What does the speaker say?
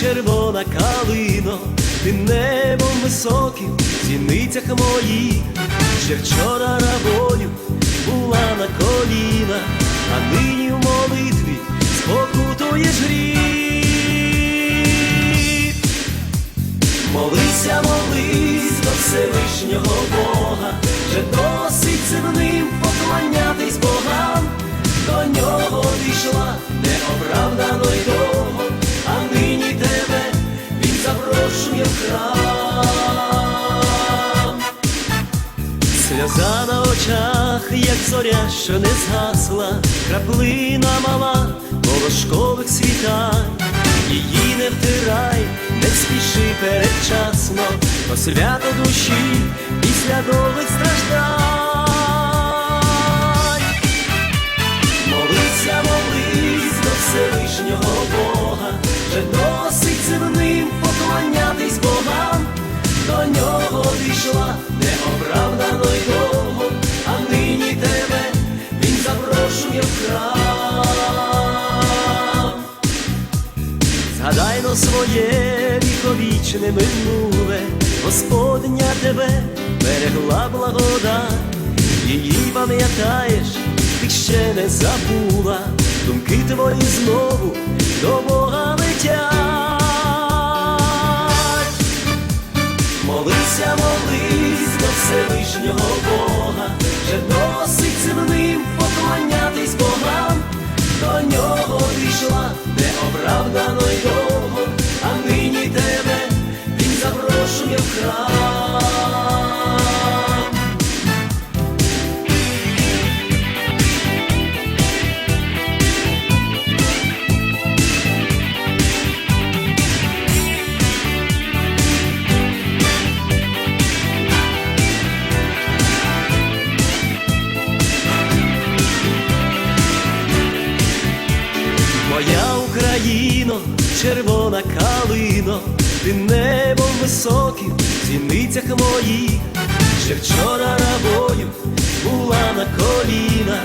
червона калино, ти небом високим, в зіницях моїх, ще вчора рабою Сльоза на очах, як зоря, що не згасла, краплина мала волошкових світань, її не втирай, не спіши передчасно, то свято душі після довгих страждань. Згадай своє віковічне минуле, Господня тебе берегла благодать, її пам'ятаєш, ти ще не забула, думки твої знову до Бога летять. Молися, молись до Всевишнього Бога, Моя Україно, червона калино, ти небом високим, в зіницях моїх, ще вчора рабою була на колінах,